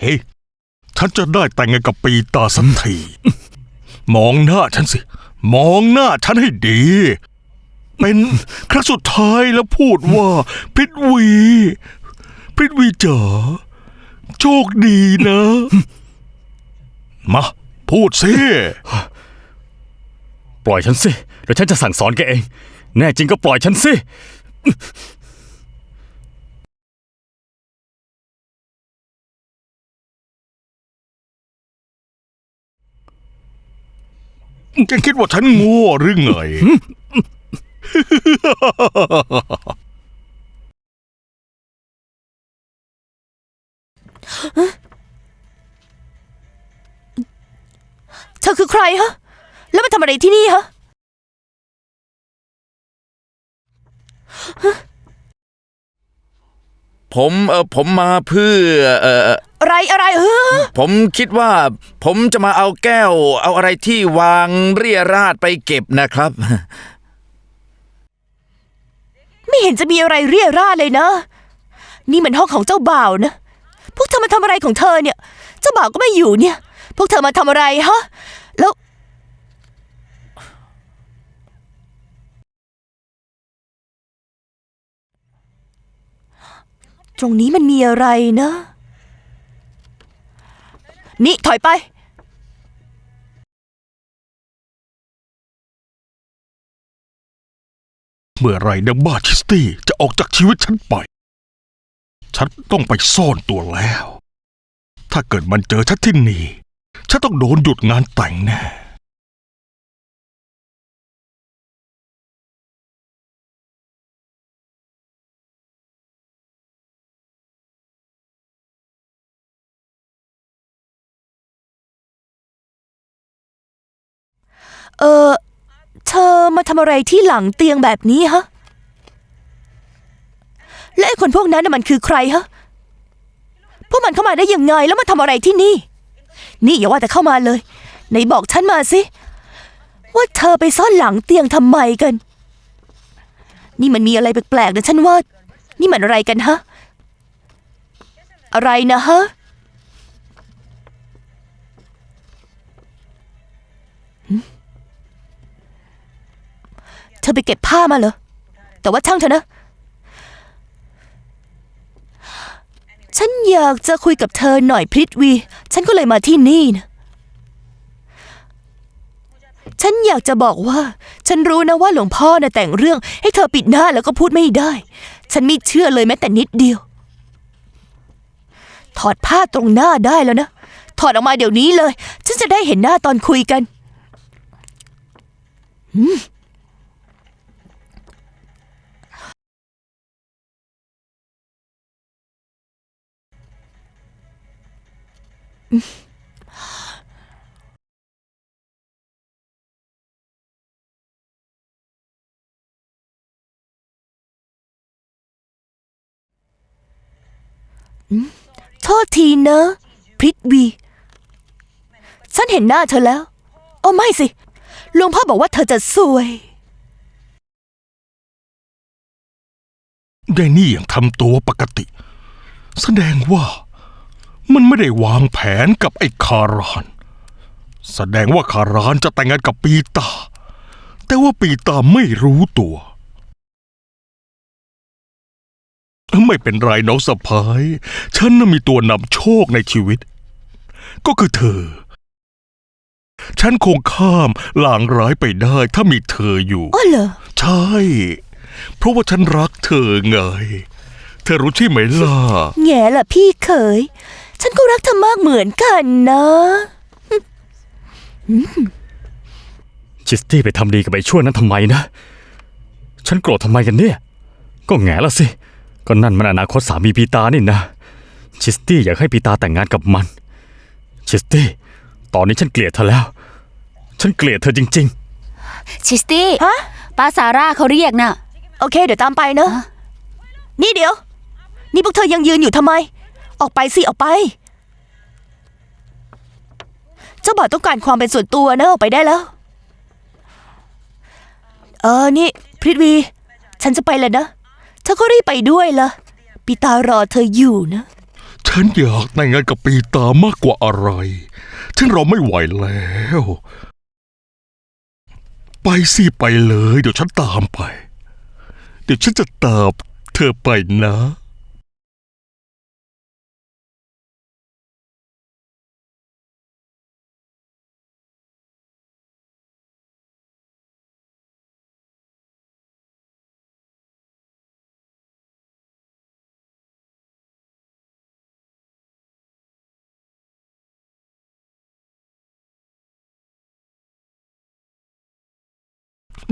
เฮ้ยฉันจะได้แต่งงานกับปีตาสักที มองหน้าฉันสิ มองหน้าฉันให้ดี เป็นครั้งสุดท้ายแล้วพูดว่าพริตวีพริตวีจ๋าโชคดีนะ มาพูดสิปล่อยฉันสิ เดี๋ยวฉันจะสั่งสอนแกเอง แน่จริงก็ปล่อยฉันสิ แกคิดว่าฉันโง่หรือไง เธอคือใครฮะ แล้วมาทำอะไรที่นี่ฮะ ผมเออผมมาเพื่อเออ อะไรอะไรเออผมคิดว่าผมจะมาเอาแก้ว เอาอะไรที่วางเรียราดไปเก็บนะครับ ไม่เห็นจะมีอะไรเรี่ยราดเลยนะ นี่มันห้องของเจ้าบ่าวนะ พวกเธอมาทำอะไรของเธอเนี่ย เจ้าบ่าวก็ไม่อยู่เนี่ย พวกเธอมาทำอะไรฮะ แล้วตรงนี้มันมีอะไรนะ นี่ถอยไป เมื่อไรนักบ้าชิสตี้จะออกจากชีวิตฉันไป ฉันต้องไปซ่อนตัวแล้ว ถ้าเกิดมันเจอฉันที่นี่ ฉันต้องโดนหยุดงานแต่งแน่ มาทำอะไรที่หลังเตียงแบบนี้ฮะ และไอ้คนพวกนั้นน่ะมันคือใครฮะ พวกมันเข้ามาได้ยังไงแล้วมาทำอะไรที่นี่ นี่อย่าว่าแต่เข้ามาเลยไหนบอกฉันมาสิ ว่าเธอไปซ่อนหลังเตียงทำไมกัน นี่มันมีอะไรแปลกๆนะฉันว่า นี่มันอะไรกันฮะ อะไรนะฮะ อไปเก็บผ้ามาเหรอ แต่ว่าช่างเถอะนะ ฉันอยากจะคุยกับเธอหน่อยพริตวี ฉันก็เลยมาที่นี่นะ ฉันอยากจะบอกว่า ฉันรู้นะว่าหลวงพ่อน่ะแต่งเรื่อง ให้เธอปิดหน้าแล้วก็พูดไม่ได้ ฉันไม่เชื่อเลยแม้แต่นิดเดียว ถอดผ้าตรงหน้าได้แล้วนะ ถอดออกมาเดี๋ยวนี้เลย ฉันจะได้เห็นหน้าตอนคุยกัน โทษทีเนอะพริตวี ฉันเห็นหน้าเธอแล้ว โอ้ไม่สิหลวงพ่อบอกว่าเธอจะสวย ได้นี่อย่างทำตัวปกติ แสดงว่า มันไม่ได้วางแผนกับไอ้คาราน แสดงว่าคารานจะแต่งงานกับปีตา แต่ว่าปีตาไม่รู้ตัว ไม่เป็นไรน้องสะพ้ายฉันน่ะมีตัวนำโชคในชีวิต ก็คือเธอ ฉันคงข้ามลางร้ายไปได้ถ้ามีเธออยู่ อ๋อเหรอ ใช่ เพราะว่าฉันรักเธอไง เธอรู้ใช่ไหมล่ะ แง่ล่ะพี่เขย ฉันก็รักเธอมากเหมือนกันนะ ชิสตี้ไปทำดีกับไอ้ชั่วนั้นทำไมนะ ฉันโกรธทำไมกันเนี่ย ก็แง่ละสิ ก็นั่นมันอนาคตสามีปีตานี่นะ ชิสตี้อยากให้ปีตาแต่งงานกับมัน ชิสตี้ ตอนนี้ฉันเกลียดเธอแล้ว ฉันเกลียดเธอจริง ชิสตี้ฮะ ป้าซาร่าเขาเรียกน่ะ โอเค เดี๋ยวตามไปเนอะ นี่เดี๋ยว นี่พวกเธอยังยืนอยู่ทำไม ออกไปสิออกไป เจ้าบ่าวต้องการความเป็นส่วนตัวนะออกไปได้แล้ว เออนี่พริตวี ฉันจะไปแล้วนะเธอก็รีบไปด้วยละปีตารอเธออยู่นะ ฉันอยากแต่งงานกับปีตามากกว่าอะไร ฉันรอไม่ไหวแล้ว ไปสิไปเลย เดี๋ยวฉันตามไป เดี๋ยวฉันจะตามเธอไปนะ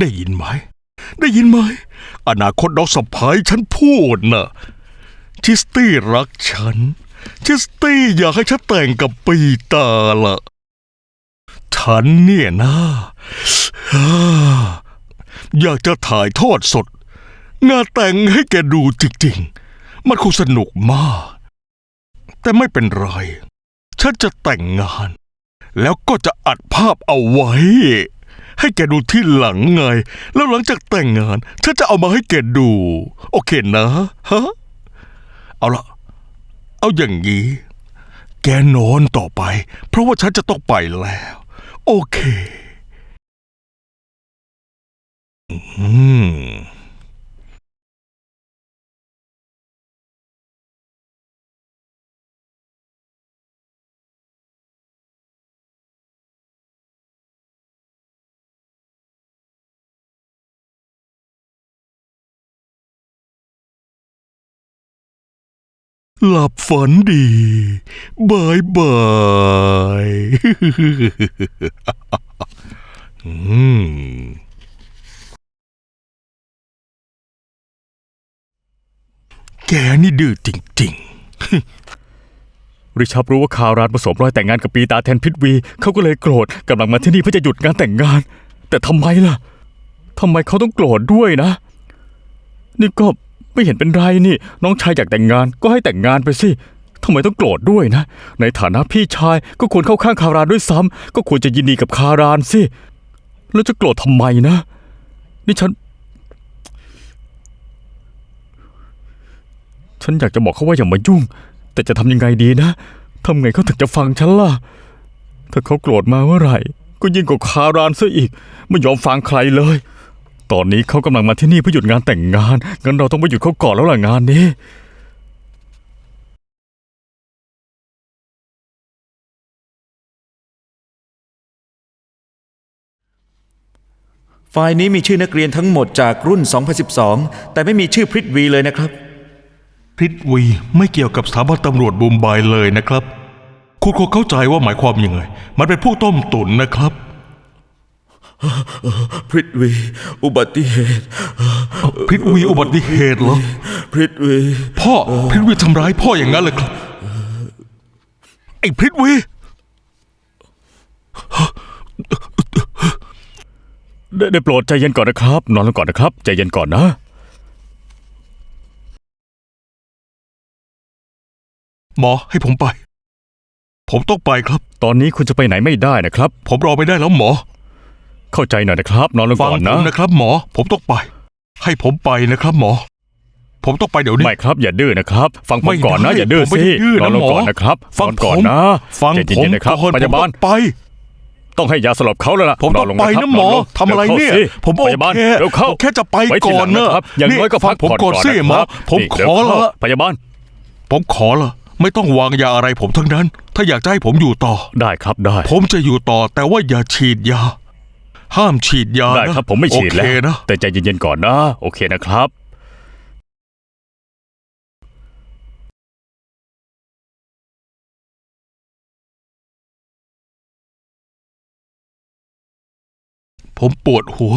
ได้ยินไหม ได้ยินไหม อนาคตน้องสะพ้ายฉันพูดนะชิสตี้รักฉันชิสตี้อยากให้ฉันแต่งกับปีตาล่ะฉันเนี่ยนะอยากจะถ่ายทอดสด งานแต่งให้แกดูจริงๆ มันคงสนุกมาก แต่ไม่เป็นไร ฉันจะแต่งงาน แล้วก็จะอัดภาพเอาไว้ ให้แกดูที่หลังไง แล้วหลังจากแต่งงานฉันจะเอามาให้แกดู โอเคนะฮะเอาละเอาอย่างนี้ แกนอนต่อไป เพราะว่าฉันจะต้องไปแล้ว โอเค อืม หลับฝันดีบายบายอืมแกนี่ดื้อจริงๆ ริชับรู้ว่าคารานผสมรอยแต่งงานกับปีตาแทนพิทวี เขาก็เลยโกรธกำลังมาที่นี่เพื่อจะหยุดงานแต่งงาน แต่ทำไมล่ะทำไมเขาต้องโกรธด้วยนะ นี่ก็ ไม่เห็นเป็นไรนี่ น้องชายอยากแต่งงานก็ให้แต่งงานไปสิทำไมต้องโกรธด้วยนะ ในฐานะพี่ชายก็ควรเข้าข้างคารานด้วยซ้ำก็ควรจะยินดีกับคารานสิ แล้วจะโกรธทำไมนะ นี่ฉัน ฉันอยากจะบอกเขาว่าอย่ามายุ่ง แต่จะทำยังไงดีนะทำไงเขาถึงจะฟังฉันล่ะ ถ้าเขาโกรธมาเมื่อไหร่ ก็ยิ่งกว่าคารานซะอีก ไม่ยอมฟังใครเลย ตอนนี้เขากำลังมาที่นี่เพื่อหยุดงานแต่งงาน งั้นเราต้องไปหยุดเขาก่อนแล้วล่ะงานนี้ ไฟล์นี้มีชื่อนักเรียนทั้งหมดจากรุ่น 2012 แต่ไม่มีชื่อพริตวีเลยนะครับๆพริตวีไม่เกี่ยวกับสถาบันตำรวจบูมไบเลยนะครับ คุณคงเข้าใจว่าหมายความยังไง มันเป็นพวกต้มตุ๋นนะครับ พริตวี อุบัติเหตุ พริตวีอุบัติเหตุเหรอ พริตวี พ่อ พริตวีทำร้ายพ่ออย่างนั้นเลยครับ ไอ้พริตวีได้ได้โปรดใจเย็นก่อนนะครับ นอนลงก่อนนะครับ ใจเย็นก่อนนะ หมอให้ผมไป ผมต้องไปครับ ตอนนี้คุณจะไปไหนไม่ได้นะครับ ผมรอไม่ได้แล้วหมอ เข้าใจหน่อยนะครับ นอนลงฟังก่อนผนะ มนะครับหมอ ผมต้องไป ให้ผมไปนะครับหมอ ผมต้องไปเดี๋ยวนี้ ไม่ครับอย่าดื้อนะครับ ฟังผมไม่ก่อนนะได้อย่าดื้อผมไม่สิได้ดื้อนอนลงหมอ ก่อนนะครับฟังนอนก่อนผมนะฟังใจผมเย็นๆนะครับก่อนพยาบาล ผมต้องไป ต้องให้ยาสลบเขาแล้วล่ะผมต้องนลงไปครับนะหมอลงทำอะไรเนี่ย ร็วข้าสิผมโอพยาบาลเคเร็วเข้าผมแค่จะไปไว้ทีก่อหลันงเนอะนะครับอย่างน้อยก็พักผมผ่อนก่อนก่อนสินะหมอครับผมนี่ขเร็วอเข้าละ พยาบาลผมขอละไม่ต้องวางยาอะไรผมทั้งนั้น ถ้าอยากจะให้ผมอยู่ต่อ ได้ครับได้ ผมจะอยู่ต่อแต่ว่าอย่าฉีดยา ห้ามฉีดยาได้นะครับผมไม่ฉีดโอแล้เควนะ แต่ใจเย็นๆก่อนนะ โอเคนะครับ ผมปวดหัว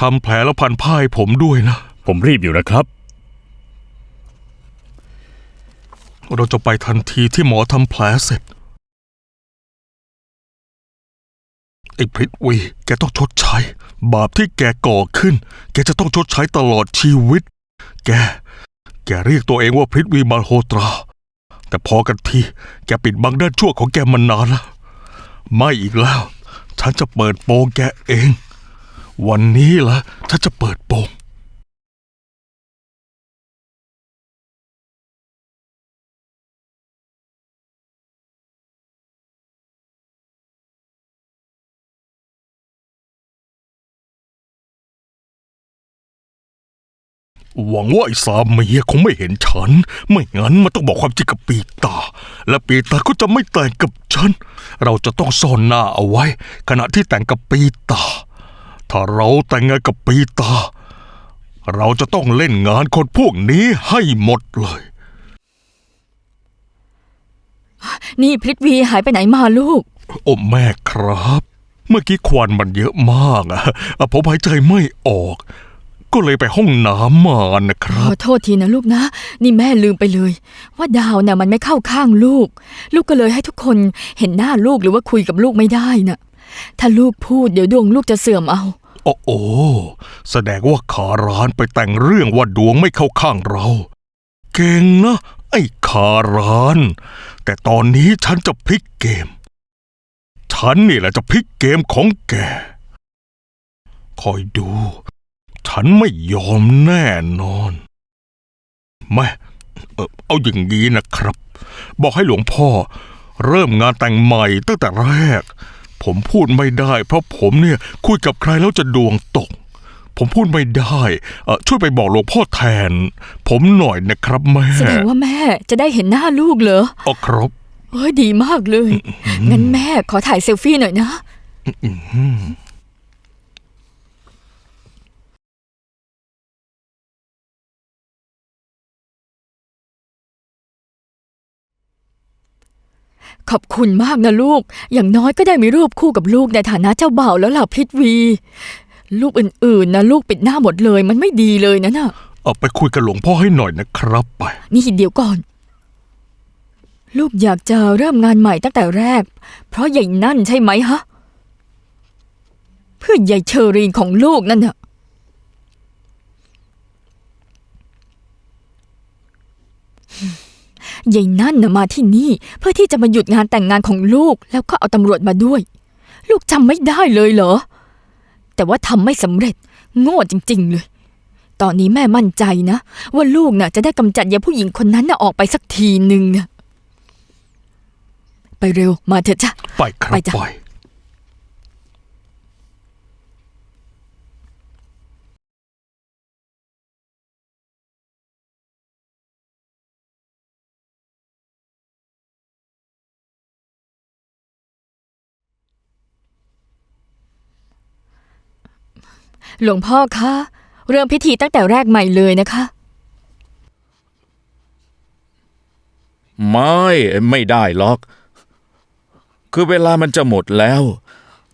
ทำแผลแล้วพันผ้าให้ผมด้วยนะ ผมรีบอยู่นะครับ เราจะไปทันทีที่หมอทำแผลเสร็จ ไอ้พริตวี แกต้องชดใช้ บาปที่แกก่อขึ้น แกจะต้องชดใช้ตลอดชีวิต แก แกเรียกตัวเองว่าพริตวีมาโฮตรา แต่พอกันที แกปิดบังด้านชั่วของแกมานานแล้ว ไม่อีกแล้ว ฉันจะเปิดโปงแกเอง วันนี้ละฉันจะเปิดโปง หวังว่าไอ้สามีคงไม่เห็นฉัน ไม่งั้นมันต้องบอกความจริงกับปีตา และปีตาก็จะไม่แต่งกับฉัน เราจะต้องซ่อนหน้าเอาไว้ ขณะที่แต่งกับปีตา ถ้าเราแต่งงานกับปีตา เราจะต้องเล่นงานคนพวกนี้ให้หมดเลย นี่พริตวีหายไปไหนมาลูก โอ้แม่ครับ เมื่อกี้ควันมันเยอะมากอะอะผมหายใจไม่ออก ก็เลยไปห้องน้ำมานะคขรัอบโทษทีนะลูกนะ นี่แม่ลืมไปเลย ว่าดาวน่ะมันไม่เข้าข้างลูก ลูกก็เลยให้ทุกคนเห็นหน้าลูกหรือว่าคุยกับลูกไม่ได้น่ะ ถ้าลูกพูดเดี๋ยวดวงลูกจะเสื่อมเอา โอ้โอแสดงว่าขาร้านไปแต่งเรื่องว่าดวงไม่เข้าข้างเรา เก่งนะ ไอ้ขาร้าน แต่ตอนนี้ฉันจะพลิกเกม ฉันนี่แหละจะพลิกเกมของแกคอยดู ฉันไม่ยอมแน่นอนแม่เอ่อเอาอย่างนี้นะครับ บอกให้หลวงพ่อ เริ่มงานแต่งใหม่ตั้งแต่แรก ผมพูดไม่ได้ เพราะผมเนี่ยคุยกับใครแล้วจะดวงตก ผมพูดไม่ได้เอ่อช่วยไปบอกหลวงพ่อแทน ผมหน่อยนะครับแม่แสดงว่าแม่จะได้เห็นหน้าลูกเหรออ๋อครับเฮ้ยดีมากเลย งั้นแม่ขอถ่ายเซลฟี่หน่อยนะ ขอบคุณมากนะลูก อย่างน้อยก็ได้มีรูปคู่กับลูกในฐานะเจ้าบ่าวแล้วล่ะพริตวีรูปอื่นๆนะลูกปิดหน้าหมดเลย มันไม่ดีเลยนะน่ะเอาไปคุยกับหลวงพ่อให้หน่อยนะครับไป นี่เดี๋ยวก่อน ลูกอยากจะเริ่มงานใหม่ตั้งแต่แรก เพราะใหญ่นั่นใช่ไหมฮะ เพื่อใหญ่เชอรีนของลูกนั่นน่ะ ใหญ่นั่นน่ะมาที่นี่ เพื่อที่จะมาหยุดงานแต่งงานของลูก แล้วก็เอาตำรวจมาด้วย ลูกจำไม่ได้เลยเหรอ แต่ว่าทำไม่สำเร็จ โง่จริง ๆ เลย ตอนนี้แม่มั่นใจนะ ว่าลูกน่ะจะได้กำจัดยายผู้หญิงคนนั้นน่ะออกไปสักทีหนึ่งน่ะไปเร็วมาเถอะจ้ะไปครับไปจ้ะ ไป หลวงพ่อคะ เริ่มพิธีตั้งแต่แรกใหม่เลยนะคะ ไม่ไม่ได้หรอก คือเวลามันจะหมดแล้ว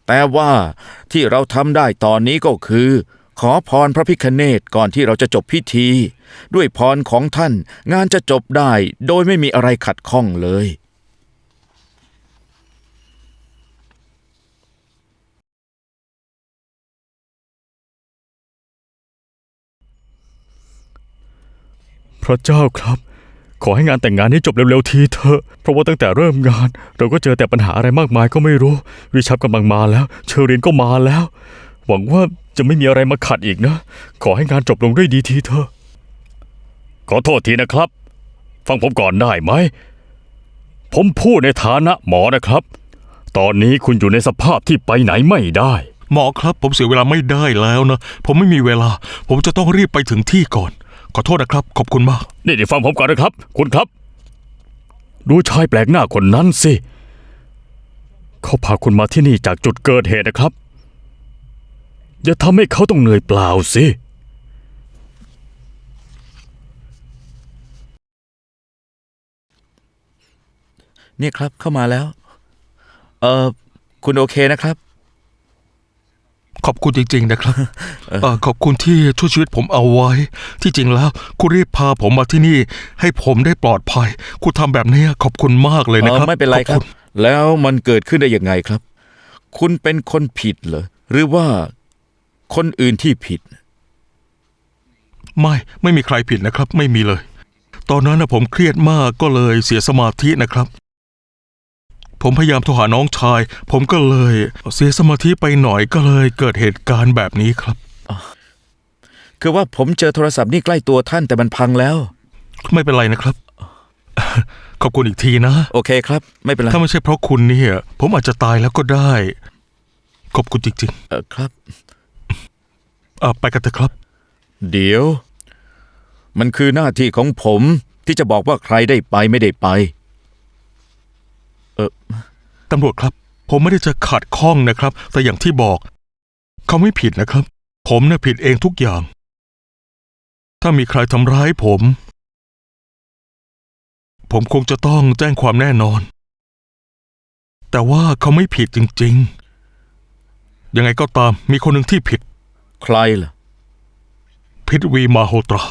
แต่ว่าที่เราทำได้ตอนนี้ก็คือ ขอพรพระพิคเนตก่อนที่เราจะจบพิธี ด้วยพรของท่านงานจะจบได้โดยไม่มีอะไรขัดข้องเลย ระเจ้าครับ ขอให้งานแต่งงานนี้จบเร็วๆทีเถอะ เพราะว่าตั้งแต่เริ่มงาน เราก็เจอแต่ปัญหาอะไรมากมายก็ไม่รู้ ริชับกำลังมาแล้ว เชอรีนก็มาแล้ว หวังว่าจะไม่มีอะไรมาขัดอีกนะ ขอให้งานจบลงด้วยดีทีเถอะ ขอโทษทีนะครับ ฟังผมก่อนได้ไหม ผมพูดในฐานะหมอนะครับ ตอนนี้คุณอยู่ในสภาพที่ไปไหนไม่ได้ หมอครับ ผมเสียเวลาไม่ได้แล้วนะ ผมไม่มีเวลา ผมจะต้องรีบไปถึงที่ก่อน ขอโทษนะครับ ขอบคุณมาก นี่เดี๋ยวฟังผมก่อนนะครับ คุณครับ ดูชายแปลกหน้าคนนั้นสิ เขาพาคุณมาที่นี่จากจุดเกิดเหตุนะครับ อย่าทำให้เขาต้องเหนื่อยเปล่าสิเนี่ยครับเข้ามาแล้ว เออคุณโอเคนะครับ ขอบคุณจริง ๆ นะครับเอ่อขอบคุณที่ช่วยชีวิตผมเอาไว้ ที่จริงแล้ว คุณรีบพาผมมาที่นี่ ให้ผมได้ปลอดภัย คุณทำแบบนี้ขอบคุณมากเลยนะครับเออไม่เป็นไรขอครับณแล้วมันเกิดขึ้นได้ยังไงครับ คุณเป็นคนผิดเหรอหรือว่าคนอื่นที่ผิด ไม่ไม่มีใครผิดนะครับ ไม่มีเลย ตอนนั้นนะผมเครียดมากก็เลยเสียสมาธินะครับ ผมพยายามโทรหาน้องชาย ผมก็เลยเสียสมาธิไปหน่อยก็เลยเกิดเหตุการณ์แบบนี้ครับ คือว่าผมเจอโทรศัพท์นี่ใกล้ตัวท่านแต่มันพังแล้ว ไม่เป็นไรนะครับ ขอบคุณอีกทีนะ โอเคครับ ไม่เป็นไรถ้าไม่ใช่เพราะคุณเนี่ยผมอาจจะตายแล้วก็ได้ ขอบคุณจริงเออครับ ๆอะไปกันเถอะครับ เดี๋ยว มันคือหน้าที่ของผมที่จะบอกว่าใครได้ไปไม่ได้ไป ตำรวจครับ ผมไม่ได้จะขัดข้องนะครับ แต่อย่างที่บอก เขาไม่ผิดนะครับ ผมน่ะผิดเองทุกอย่าง ถ้ามีใครทำร้ายผม ผมคงจะต้องแจ้งความแน่นอน แต่ว่าเขาไม่ผิดจริง ๆ ยังไงก็ตามมีคนหนึ่งที่ผิด ใครล่ะ พิทวีมาโฮตรา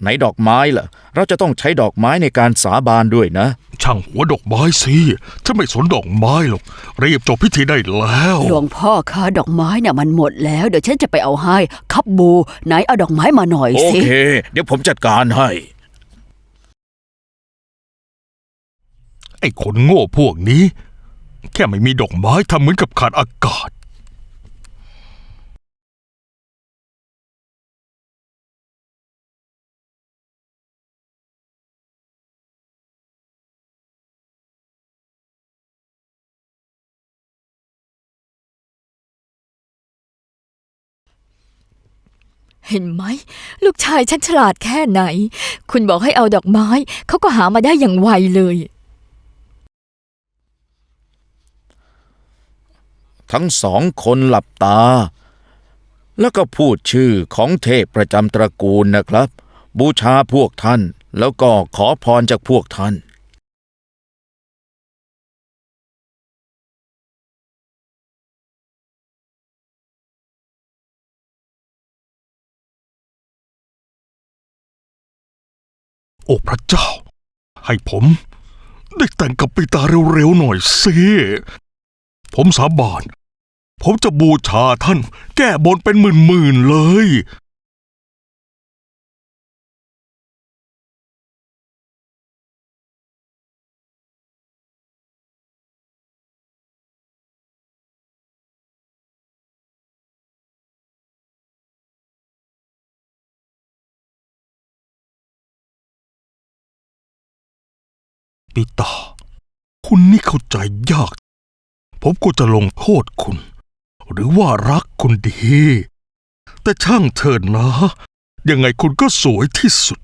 ไหนดอกไม้ล่ะ เราจะต้องใช้ดอกไม้ในการสาบานด้วยนะ ช่างหัวดอกไม้สิฉันไม่สนดอกไม้หรอกรีบจบพิธีได้แล้วหลวงพ่อคะดอกไม้น่ะมันหมดแล้ว เดี๋ยวฉันจะไปเอาให้ครับบูไหนเอาดอกไม้มาหน่อยโอสิเค เดี๋ยวผมจัดการให้ ไอ้คนโง่พวกนี้ แค่ไม่มีดอกไม้ทำเหมือนกับขาดอากาศ เห็นไหม ลูกชายฉันฉลาดแค่ไหน คุณบอกให้เอาดอกไม้ เขาก็หามาได้อย่างไวเลย ทั้งสองคนหลับตา แล้วก็พูดชื่อของเทพประจำตระกูลนะครับ บูชาพวกท่านแล้วก็ขอพรจากพวกท่าน โอ้พระเจ้า ให้ผมได้แต่งกับปีตาเร็วๆหน่อยสิผมสาบาน ผมจะบูชาท่านแก้บนเป็นหมื่นๆเลย ปีตา คุณนี่เข้าใจยาก ผมก็จะลงโทษคุณ หรือว่ารักคุณดี แต่ช่างเถิดนะ ยังไงคุณก็สวยที่สุด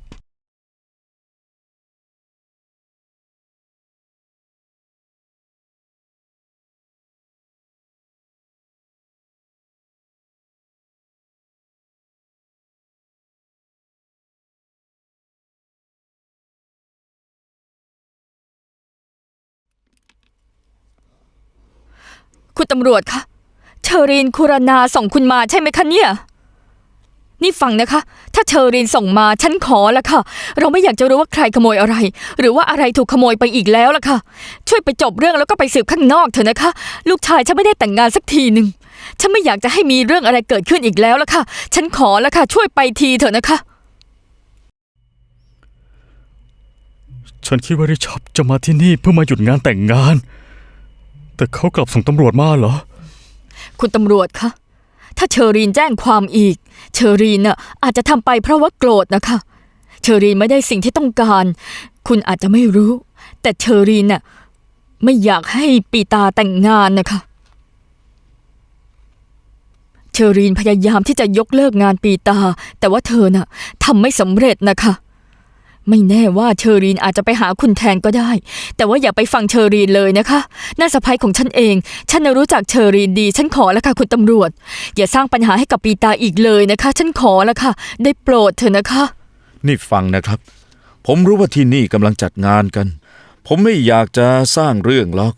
คุณตำรวจคะเชอรีนคุรนาส่งคุณมาใช่ไหมคะเนี่ย นี่ฟังนะคะ ถ้าเชอรีนส่งมาฉันขอละค่ะ เราไม่อยากจะรู้ว่าใครขโมยอะไร หรือว่าอะไรถูกขโมยไปอีกแล้วละค่ะ ช่วยไปจบเรื่องแล้วก็ไปสืบข้างนอกเถอะนะคะ ลูกชายฉันไม่ได้แต่งงานสักทีหนึ่งฉันไม่อยากจะให้มีเรื่องอะไรเกิดขึ้นอีกแล้วละค่ะ ฉันขอละค่ะ ช่วยไปทีเถอะนะคะ ฉันคิดว่าริชอบจะมาที่นี่เพื่อมาหยุดงานแต่งงาน แต่เขากลับส่งตำรวจมาเหรอ คุณตำรวจคะ ถ้าเชอรีนแจ้งความอีก เชอรีนน่ะอาจจะทำไปเพราะว่าโกรธนะคะ เชอรีนไม่ได้สิ่งที่ต้องการ คุณอาจจะไม่รู้ แต่เชอรีนน่ะไม่อยากให้ปีตาแต่งงานนะคะ เชอรีนพยายามที่จะยกเลิกงานปีตา แต่ว่าเธอน่ะทำไม่สำเร็จนะคะ ไม่แน่ว่าเชอรีนอาจจะไปหาคุณแทนก็ได้ แต่ว่าอย่าไปฟังเชอรีนเลยนะคะน่าสะพ้ยของฉันเอง ฉันรู้จักเชอรีนดี ฉันขอแล้วค่ะคุณตำรวจ อย่าสร้างปัญหาให้กับปีตาอีกเลยนะคะ ฉันขอแล้วค่ะ ได้โปรดเถอะนะคะ นี่ฟังนะครับ ผมรู้ว่าที่นี่กำลังจัดงานกัน ผมไม่อยากจะสร้างเรื่องหรอก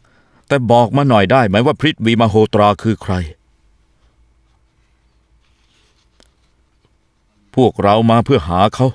แต่บอกมาหน่อยได้ไหมว่าพริตวีมาโฮตราคือใคร พวกเรามาเพื่อหาเขา